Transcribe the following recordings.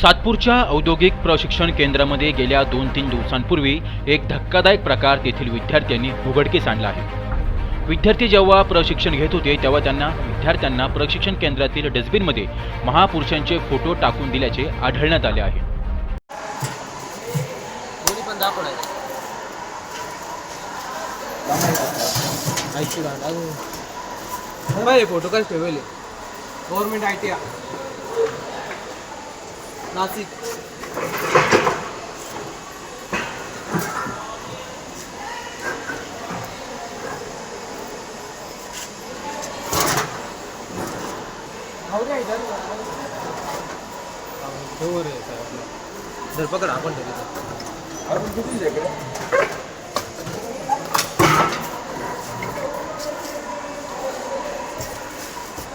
सातपूरच्या औद्योगिक प्रशिक्षण केंद्रामध्ये गेल्या दोन तीन दिवसांपूर्वी एक धक्कादायक प्रकार तेथील विद्यार्थ्यांनी उघडकीस आणला आहे. विद्यार्थी जेव्हा प्रशिक्षण घेत होते तेव्हा त्यांना विद्यार्थ्यांना प्रशिक्षण केंद्रातील डस्टबिनमध्ये महापुरुषांचे फोटो टाकून दिल्याचे आढळण्यात आले आहे. फोटो कसे ठेवले? गव्हर्नमेंट आय टी नाशिक जर पकड आपण ठेवले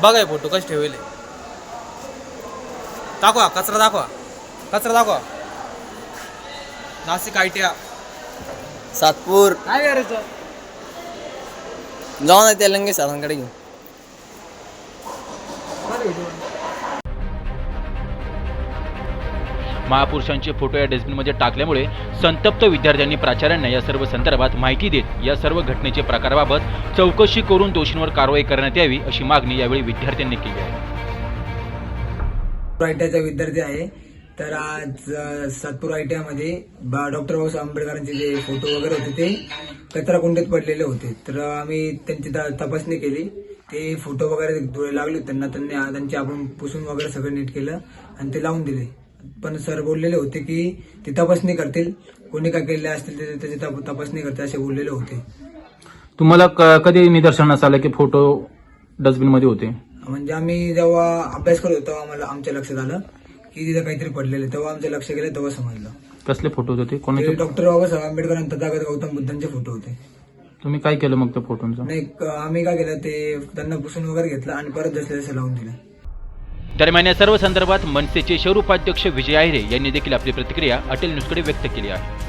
बघा फोटो कसे ठेवले? दाखवा कचरा दाखवा. कचरा दाखवा. Nashik I T Satpur. काय करायचं जाऊ ना तेलंगे सरांकडे घेऊन. महापुरुषांचे फोटो या डस्टबिनमध्ये टाकल्यामुळे संतप्त विद्यार्थ्यांनी प्राचार्यांना या सर्व संदर्भात माहिती देत या सर्व घटनेचे प्रकाराबाबत चौकशी करून दोषींवर कारवाई करण्यात यावी अशी मागणी यावेळी विद्यार्थ्यांनी केली आहे. आयटीआयचा विद्यार्थी आहे. तर आज सातपूर आयटीआयमध्ये बा डॉक्टर बाबासाहेब आंबेडकरांचे जे फोटो वगैरे होते ते कचरा कुंडीत पडलेले होते. तर आम्ही त्यांची तपासणी केली. ते फोटो वगैरे डोळे लागले. त्यांना त्यांनी त्यांची आपण पुसून वगैरे सगळं नीट केलं आणि ते लावून दिले. पण सर बोललेले होते की ते तपासणी करतील. कोणी काय केले असतील ते त्याची तपासणी करतील असे बोललेले होते. तुम्हाला क- कधी निदर्शनास आलं की फोटो डस्टबिनमध्ये होते? म्हणजे आम्ही जेव्हा अभ्यास करत होतो तेव्हा आम्हाला आमच्या लक्षात आलं की तिथे काहीतरी पडलेलं आहे. तेव्हा आमचं लक्ष गेलं तेव्हा समजलं. कसले फोटो होते? ते कोणाचे डॉक्टर बाबासाहेब आंबेडकर आणि तथागत गौतम बुद्धांचे फोटो होते. तुम्ही काय केलं मग त्या फोटोंचं नाही क- आम्ही काय केलं ते त्यांना पुसून वगैरे घेतलं आणि परत जसले जसे लावून दिलं. दरम्यान या सर्व संदर्भात मनसेचे शहर उपाध्यक्ष विजय आहिरे यांनी देखील आपली प्रतिक्रिया अटल न्यूजकडे व्यक्त केली आहे.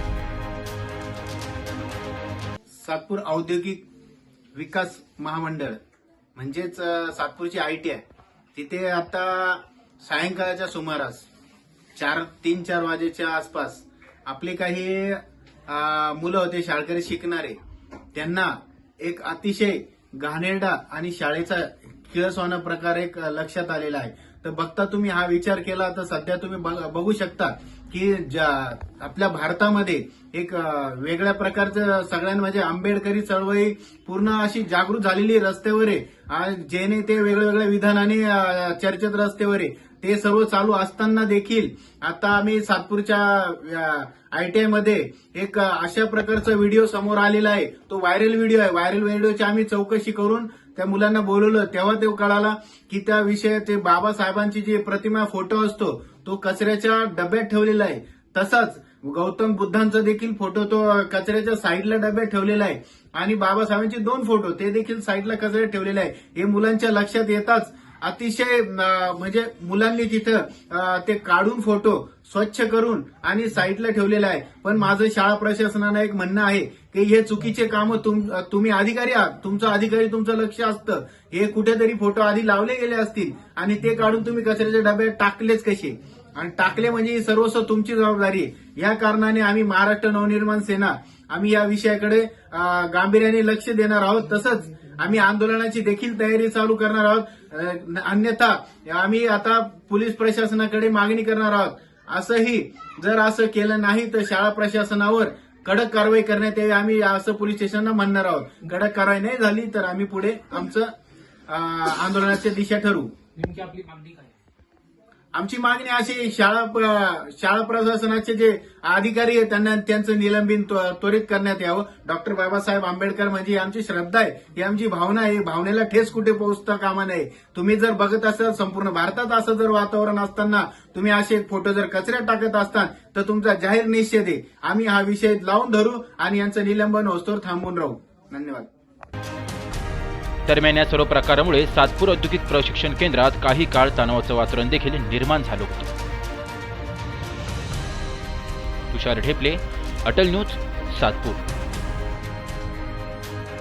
सातपूर औद्योगिक विकास महामंडळ म्हणजेच सातपूरची आय टी आय. तिथे आता सायंकाळच्या सुमारास चार तीन चार वाजेच्या आसपास आपले काही मुलं होते शाळकरी शिकणारे त्यांना एक अतिशय घाणेरडा आणि शाळेचा किळसवाना प्रकार एक लक्षात आलेला आहे. तर बघता तुम्ही हा विचार केला तर सध्या तुम्ही बघ- बघू शकता की ज्या- आपल्या भारतामध्ये एक वेगळ्या प्रकारचं सगळ्यांना म्हणजे आंबेडकरी चळवळी पूर्ण अशी जागृत झालेली रस्त्यावर आहे आणि जेने ते वेगवेगळ्या विधानाने चर्चेत रस्त्यावर आहे ते सर्व चालू असताना देखील आता आम्ही सातपूरच्या आयटीआयमध्ये एक अशा प्रकारचा व्हिडिओ समोर आलेला आहे. तो व्हायरल व्हिडिओ आहे. व्हायरल व्हिडिओची आम्ही चौकशी करून त्या मुलांना बोलवलं. तेव्हा ते कळाला की त्या विषय ते बाबासाहेबांची जी प्रतिमा फोटो असतो तो कचऱ्याच्या डब्यात ठेवलेला आहे. तसाच गौतम बुद्धांचा देखील फोटो तो कचऱ्याच्या साईडला डब्यात ठेवलेला आहे. आणि बाबासाहेबांचे दोन फोटो ते देखील साईडला कचऱ्यात ठेवलेले आहे. हे मुलांच्या लक्षात येताच अतिशय म्हणजे मुलांनी तिथं ते काढून फोटो स्वच्छ करून आणि साईडला ठेवलेलं आहे. पण माझं शाळा प्रशासनानं एक म्हणणं आहे की हे चुकीचे कामं तुम- तुम्ही अधिकारी आहात. तुमचं अधिकारी तुमचं लक्ष असतं. हे कुठेतरी फोटो आधी लावले गेले असतील आणि ते काढून तुम्ही कचऱ्याच्या डब्यात टाकलेच कसे? आणि टाकले म्हणजे ही सर्वस्व तुमची जबाबदारी आहे. या कारणाने आम्ही महाराष्ट्र नवनिर्माण सेना आम्ही या विषयाकडे गांभीर्याने लक्ष देणार आहोत. तसंच आम्ही आंदोलनाची देखील तयारी चालू करणार आहोत. अन्यथा आम्ही आता पोलीस प्रशासनाकडे मागणी करणार आहोत. असंही जर असं केलं नाही तर शाळा प्रशासनावर कडक कारवाई करण्यात यावी आम्ही असं पोलीस स्टेशनला म्हणणार आहोत. कडक कारवाई नाही झाली तर आम्ही पुढे आमचं आंदोलनाची दिशा ठरवू नेमकी आपली मागणी काय आमची मागणी अशी शाळा शाळा प्रशासनाचे जे अधिकारी आहेत त्यांना त्यांचं निलंबन त्वरित करण्यात यावं. डॉक्टर बाबासाहेब आंबेडकर म्हणजे आमची श्रद्धा आहे. ही आमची भावना आहे. भावनेला ठेस कुठे पोहोचता कामा नये. तुम्ही जर बघत असाल संपूर्ण भारतात असं जर वातावरण असताना तुम्ही असे फोटो जर कचऱ्यात टाकत असताल तर तुमचा जाहीर निषेध आहे. आम्ही हा विषय लावून धरू आणि यांचं निलंबन होस्तोर थांबून राहू. धन्यवाद. दरम्यान या सर्व प्रकारामुळे सातपूर औद्योगिक प्रशिक्षण केंद्रात काही काळ तणावाचं वातावरण देखील निर्माण झालं होतं. तुषार ढेपले अटल न्यूज सातपूर.